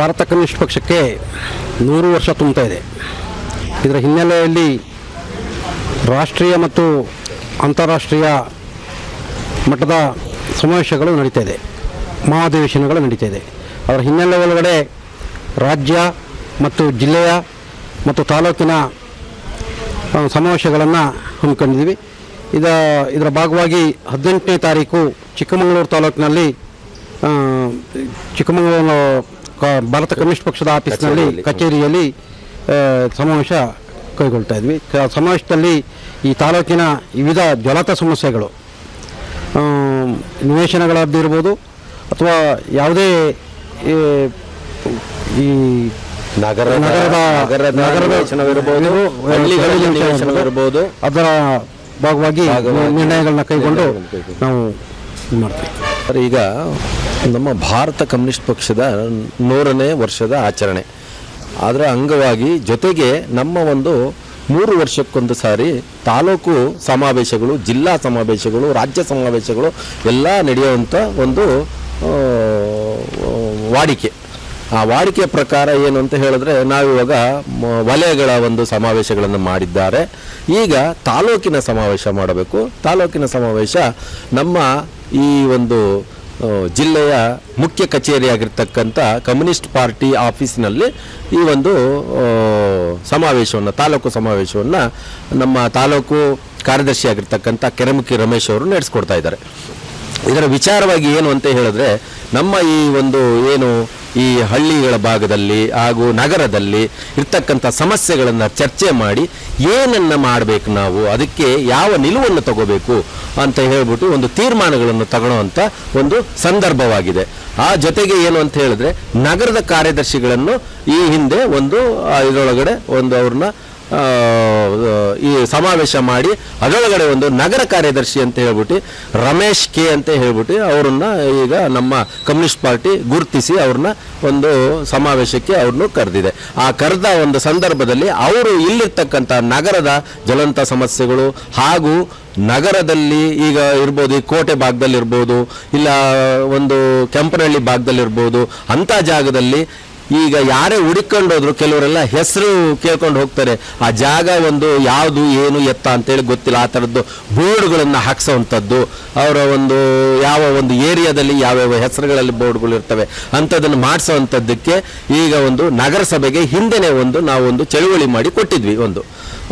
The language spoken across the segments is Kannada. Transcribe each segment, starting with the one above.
ಭಾರತ ಕಮ್ಯುನಿಸ್ಟ್ ಪಕ್ಷಕ್ಕೆ ನೂರು ವರ್ಷ ತುಂಬ್ತಾ ಇದೆ. ಇದರ ಹಿನ್ನೆಲೆಯಲ್ಲಿ ರಾಷ್ಟ್ರೀಯ ಮತ್ತು ಅಂತಾರಾಷ್ಟ್ರೀಯ ಮಟ್ಟದ ಸಮಾವೇಶಗಳು ನಡೀತಾ ಇದೆ. ಮಹಾಧಿವೇಶನಗಳು ನಡೀತಾ ಇದೆ. ಅದರ ಹಿನ್ನೆಲೆ ಒಳಗಡೆ ರಾಜ್ಯ ಮತ್ತು ಜಿಲ್ಲೆಯ ಮತ್ತು ತಾಲೂಕಿನ ಸಮಾವೇಶಗಳನ್ನು ಹಮ್ಮಿಕೊಂಡಿದ್ದೀವಿ. ಇದ, ಇದರ ಭಾಗವಾಗಿ ಹದಿನೆಂಟನೇ ತಾರೀಕು ಚಿಕ್ಕಮಗಳೂರು ತಾಲೂಕಿನಲ್ಲಿ ಚಿಕ್ಕಮಗಳೂರು ಭಾರತ ಕಮ್ಯುನಿಸ್ಟ್ ಪಕ್ಷದ ಆಫೀಸ್ನಲ್ಲಿ ಕಚೇರಿಯಲ್ಲಿ ಸಮಾವೇಶ ಕೈಗೊಳ್ತಾ ಇದ್ವಿ ಸಮಾವೇಶದಲ್ಲಿ ಈ ತಾಲೂಕಿನ ವಿವಿಧ ಜ್ವಲತ ಸಮಸ್ಯೆಗಳು ನಿವೇಶನಗಳದ್ದಿರ್ಬೋದು ಅಥವಾ ಯಾವುದೇ ಈ ನಗರದ. ಅದರ ಭಾಗವಾಗಿ ನಿರ್ಣಯಗಳನ್ನ ಕೈಗೊಂಡು. ನಾವು ಸರ್, ಈಗ ನಮ್ಮ ಭಾರತ ಕಮ್ಯುನಿಸ್ಟ್ ಪಕ್ಷದ ನೂರನೇ ವರ್ಷದ ಆಚರಣೆ. ಅದರ ಅಂಗವಾಗಿ ಜೊತೆಗೆ ನಮ್ಮ ಒಂದು ಮೂರು ವರ್ಷಕ್ಕೊಂದು ಸಾರಿ ತಾಲೂಕು ಸಮಾವೇಶಗಳು ಜಿಲ್ಲಾ ಸಮಾವೇಶಗಳು ರಾಜ್ಯ ಸಮಾವೇಶಗಳು ಎಲ್ಲ ನಡೆಯುವಂಥ ಒಂದು ವಾಡಿಕೆ. ಆ ವಾಡಿಕೆ ಪ್ರಕಾರ ಏನು ಅಂತ ಹೇಳಿದ್ರೆ ನಾವಿವಾಗ ವಲಯಗಳ ಒಂದು ಸಮಾವೇಶಗಳನ್ನು ಮಾಡಿದ್ದಾರೆ. ಈಗ ತಾಲೂಕಿನ ಸಮಾವೇಶ ಮಾಡಬೇಕು. ತಾಲೂಕಿನ ಸಮಾವೇಶ ನಮ್ಮ ಈ ಒಂದು ಜಿಲ್ಲೆಯ ಮುಖ್ಯ ಕಚೇರಿಯಾಗಿರ್ತಕ್ಕಂಥ ಕಮ್ಯುನಿಸ್ಟ್ ಪಾರ್ಟಿ ಆಫೀಸಿನಲ್ಲಿ ಈ ಒಂದು ಸಮಾವೇಶವನ್ನು, ತಾಲೂಕು ಸಮಾವೇಶವನ್ನು ನಮ್ಮ ತಾಲೂಕು ಕಾರ್ಯದರ್ಶಿಯಾಗಿರ್ತಕ್ಕಂಥ ಕೆರೆಮುಖಿ ರಮೇಶ್ ಅವರು ನಡೆಸ್ಕೊಡ್ತಾ ಇದ್ದಾರೆ. ಇದರ ವಿಚಾರವಾಗಿ ಏನು ಅಂತ ಹೇಳಿದ್ರೆ, ನಮ್ಮ ಈ ಒಂದು ಏನು ಈ ಹಳ್ಳಿಗಳ ಭಾಗದಲ್ಲಿ ಹಾಗೂ ನಗರದಲ್ಲಿ ಇರ್ತಕ್ಕಂಥ ಸಮಸ್ಯೆಗಳನ್ನು ಚರ್ಚೆ ಮಾಡಿ ಏನನ್ನು ಮಾಡಬೇಕು ನಾವು, ಅದಕ್ಕೆ ಯಾವ ನಿಲುವನ್ನು ತಗೋಬೇಕು ಅಂತ ಹೇಳ್ಬಿಟ್ಟು ಒಂದು ತೀರ್ಮಾನಗಳನ್ನು ತಗೊಳ್ಳುವಂಥ ಒಂದು ಸಂದರ್ಭವಾಗಿದೆ. ಆ ಜೊತೆಗೆ ಏನು ಅಂತ ಹೇಳಿದ್ರೆ ನಗರದ ಕಾರ್ಯದರ್ಶಿಗಳನ್ನು ಈ ಹಿಂದೆ ಒಂದು ಇದರೊಳಗಡೆ ಒಂದು ಅವ್ರನ್ನ ಈ ಸಮಾವೇಶ ಮಾಡಿ ಅದರೊಳಗಡೆ ಒಂದು ನಗರ ಕಾರ್ಯದರ್ಶಿ ಅಂತ ಹೇಳ್ಬಿಟ್ಟು, ರಮೇಶ್ ಕೆ ಅಂತ ಹೇಳ್ಬಿಟ್ಟು ಅವರನ್ನ ಈಗ ನಮ್ಮ ಕಮ್ಯುನಿಸ್ಟ್ ಪಾರ್ಟಿ ಗುರುತಿಸಿ ಅವ್ರನ್ನ ಒಂದು ಸಮಾವೇಶಕ್ಕೆ ಅವ್ರನ್ನು ಕರೆದಿದೆ. ಆ ಕರೆದ ಒಂದು ಸಂದರ್ಭದಲ್ಲಿ ಅವರು ಇಲ್ಲಿರ್ತಕ್ಕಂಥ ನಗರದ ಜ್ವಲಂತ ಸಮಸ್ಯೆಗಳು ಹಾಗೂ ನಗರದಲ್ಲಿ ಈಗ ಇರ್ಬೋದು, ಈ ಕೋಟೆ ಭಾಗದಲ್ಲಿ ಇರ್ಬೋದು ಇಲ್ಲ ಒಂದು ಕೆಂಪನಹಳ್ಳಿ ಭಾಗದಲ್ಲಿರ್ಬೋದು, ಅಂಥ ಜಾಗದಲ್ಲಿ ಈಗ ಯಾರೇ ಹುಡುಕೊಂಡೋದ್ರು ಕೆಲವರೆಲ್ಲ ಹೆಸರು ಕೇಳ್ಕೊಂಡು ಹೋಗ್ತಾರೆ. ಆ ಜಾಗ ಒಂದು ಯಾವುದು, ಏನು, ಎತ್ತ ಅಂತೇಳಿ ಗೊತ್ತಿಲ್ಲ. ಆ ಥರದ್ದು ಬೋರ್ಡ್ಗಳನ್ನು ಹಾಕ್ಸೋವಂಥದ್ದು ಅವರ ಒಂದು ಯಾವ ಒಂದು ಏರಿಯಾದಲ್ಲಿ ಯಾವ್ಯಾವ ಹೆಸರುಗಳಲ್ಲಿ ಬೋರ್ಡ್ಗಳು ಇರ್ತವೆ ಅಂಥದ್ದನ್ನು ಮಾಡಿಸೋವಂಥದ್ದಕ್ಕೆ ಈಗ ಒಂದು ನಗರಸಭೆಗೆ ಹಿಂದೆನೇ ಒಂದು ನಾವು ಒಂದು ಚಳುವಳಿ ಮಾಡಿ ಕೊಟ್ಟಿದ್ವಿ ಒಂದು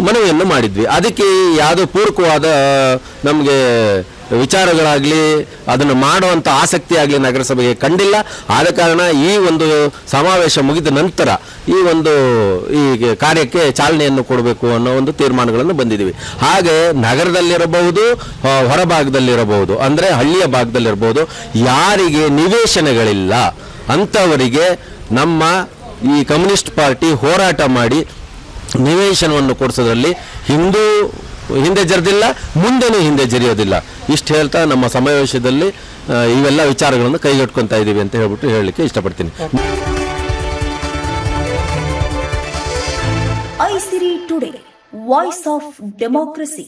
ಮನವಿಯನ್ನು ಮಾಡಿದ್ವಿ. ಅದಕ್ಕೆ ಯಾವುದೋ ಪೂರಕವಾದ ನಮಗೆ ವಿಚಾರಗಳಾಗಲಿ, ಅದನ್ನು ಮಾಡುವಂಥ ಆಸಕ್ತಿ ಆಗಲಿ ನಗರಸಭೆಗೆ ಕಂಡಿಲ್ಲ. ಆದ ಕಾರಣ ಈ ಒಂದು ಸಮಾವೇಶ ಮುಗಿದ ನಂತರ ಈ ಒಂದು ಈ ಕಾರ್ಯಕ್ಕೆ ಚಾಲನೆಯನ್ನು ಕೊಡಬೇಕು ಅನ್ನೋ ಒಂದು ತೀರ್ಮಾನಗಳನ್ನು ಬಂದಿದ್ದೀವಿ. ಹಾಗೆ ನಗರದಲ್ಲಿರಬಹುದು ಹೊರಭಾಗದಲ್ಲಿರಬಹುದು, ಅಂದರೆ ಹಳ್ಳಿಯ ಭಾಗದಲ್ಲಿರಬಹುದು, ಯಾರಿಗೆ ನಿವೇಶನಗಳಿಲ್ಲ ಅಂಥವರಿಗೆ ನಮ್ಮ ಈ ಕಮ್ಯುನಿಸ್ಟ್ ಪಾರ್ಟಿ ಹೋರಾಟ ಮಾಡಿ ನಿವೇಶನವನ್ನು ಕೊಡಿಸೋದ್ರಲ್ಲಿ ಹಿಂದೂ ಹಿಂದೆ ಜರಿದಿಲ್ಲ, ಮುಂದೆನೂ ಹಿಂದೆ ಜರಿಯೋದಿಲ್ಲ. ಇಷ್ಟು ಹೇಳ್ತಾ ನಮ್ಮ ಸಮಾವೇಶದಲ್ಲಿ ಇವೆಲ್ಲ ವಿಚಾರಗಳನ್ನು ಕೈಗೆಟ್ಕೊತಾ ಇದ್ದೀವಿ ಅಂತ ಹೇಳ್ಬಿಟ್ಟು ಹೇಳಲಿಕ್ಕೆ ಇಷ್ಟಪಡ್ತೀನಿ. Aisiri today, voice of democracy.